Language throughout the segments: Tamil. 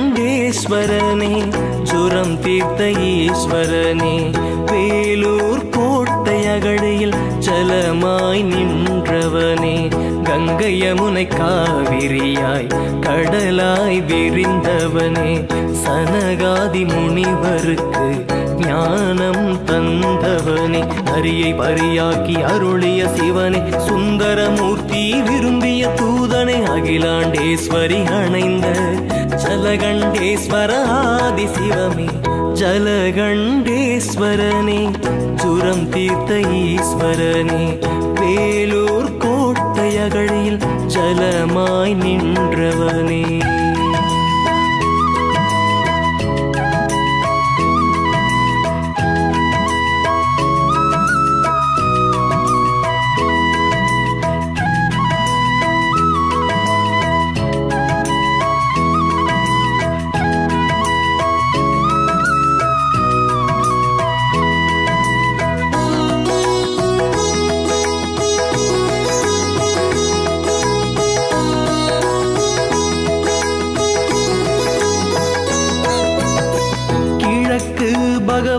ஜலகண்டேஸ்வரனே ஜுரம் தீர்த்த ஈஸ்வரனே வேலூர் கோட்டையகடையில் ஜலமாய் நின்றவனே கங்கை யமுனை காவிரியாய் கடலாய் விரிந்தவனே சனகாதி முனிவருக்கு ஞானம் தந்தவனே. அரியை பரியாக்கி அருளிய சிவனே. சுந்தரமூர்த்தி விரும்பிய தூதனை. அகிலாண்டேஸ்வரி அணைந்த ஜலகண்டேஸ்வர ஆதி சிவமே ஜலகண்டேஸ்வரனே சுரம் தீர்த்த ஈஸ்வரனே. வேலூர் கோட்டையகழியில் ஜலமாய் நின்றவனே.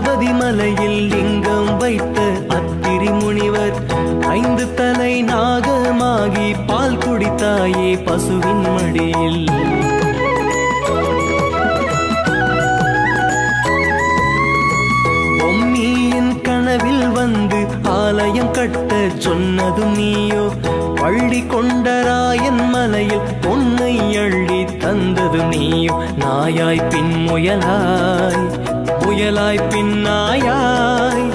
பகவதி மலையில் லிங்கம் வைத்த அத்திரி முனிவர் ஐந்து தலை நாகமாகி பால் குடித்தாயே பசுவின் மடியில். பொம்மியின் கனவில் வந்து ஆலயம் கட்ட சொன்னது நீயோ? பள்ளி கொண்டராயன் மலையில் பொன்னை அள்ளி தந்தது நீயோ? நாயாய் பின் புயலாய் பின்னாயாய்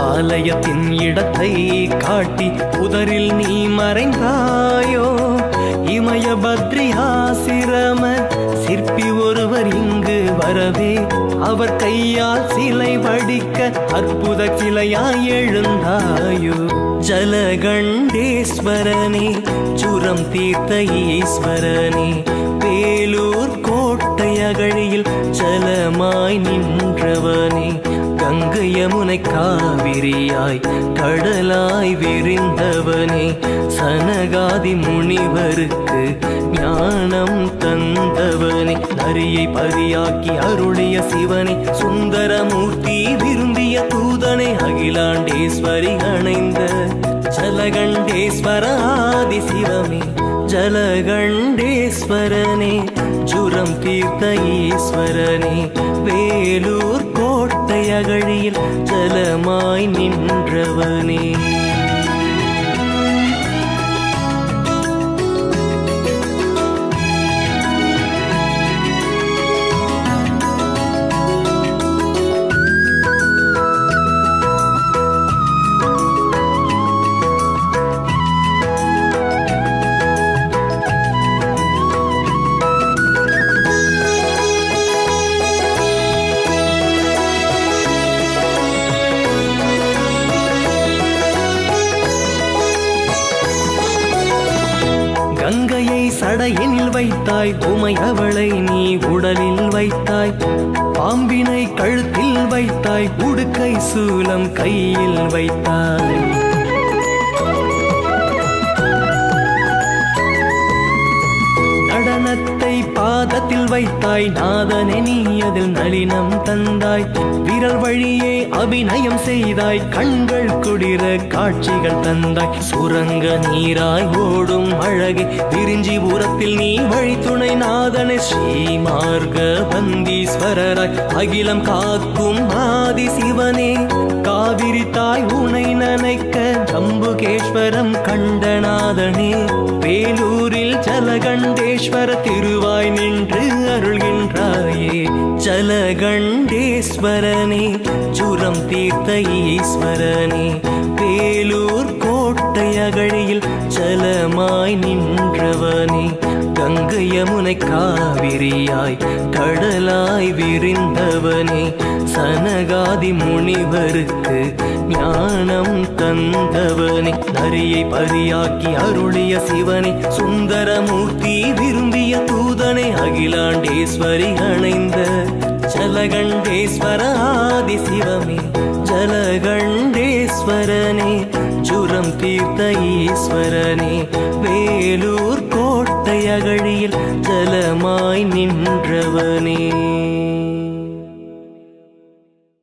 ஆலயத்தின் இடத்தை காட்டி புதரில் நீ மறைந்தாயோ? இமய பத்ரியாசிரம சிற்பி ஒருவர் இங்கு வரவே அவர் கையால் சிலை வடிக்க அற்புத சிலையாய் எழுந்தாயோ? ஜலகண்டேஸ்வரனே சுரம் தீர்த்த ஈஸ்வரனே வேலூர் கோட்டையகழியில் ஜலமாய் நின்றவனே கங்கை யமுனை காவிரியாய் கடலாய் விரிந்தவனே சனகாதி முனிவருக்கு ஞானம் தந்தவனே நரியை பதியாக்கி அருளிய சிவனே சுந்தரமூர்த்தி விரும்பிய தூதனை அகிலாண்டேஸ்வரி அணைந்த ஜலகண்டேஸ்வர ஆதி சிவமே ஜலகண்டேஸ்வரனே. ஜுரம் தீர்த்த ஈஸ்வரனே வேலூர் கோட்டை அகழியில் ஜலமாய் நின்றவனே. கடையினில் வைத்தாய் உமை அவளை நீ உடலில் வைத்தாய். பாம்பினை கழுத்தில் வைத்தாய் உடுக்கை சூலம் கையில் வைத்தாய். பாதத்தில் வைத்தாய் நாதனே நீ அதில் நளினம் தந்தாய். விரல் வழியே அபிநயம் செய்தாய் கண்கள் குடிர காட்சிகள் தந்தாய். சுரங்க நீராய் ஓடும் அழகே விரிஞ்சிபுரத்தில் நீ வழித்துணை நாதனே. ஸ்ரீமார்க பந்தீஸ்வரராய் அகிலம் காக்கும் ஆதி சிவனே. காவிரி தாய் உனை நனைக்க ஜம்புகேஸ்வரம் கண்டநாதனே வேலூர் ஜலகண்டேஸ்வர திருவாய் நின்று அருள்கின்றாயே. ஜலகண்டேஸ்வரனே சுரம் தீர்த்த ஈஸ்வரனே. வேலூர் கோட்டையகழியில் ஜலமாய் நின்றவனே. கங்கை யமுனை காவிரியாய் கடலாய் விரிந்தவனே சனகாதி முனிவருக்கு ஞானம் தந்தவனே. நரியை பரியாக்கி அருளிய சிவனே சுந்தரமூர்த்தி விரும்பிய தூதனை அகிலாண்டேஸ்வரி அணைந்த ஜலகண்டேஸ்வர ஆதி சிவமே ஜலகண்டேஸ்வரனே ஜுரம் தீர்த்த ஈஸ்வரனே வேலூர் கோட்டை அகழியில் ஜலமாய் நின்றவனே.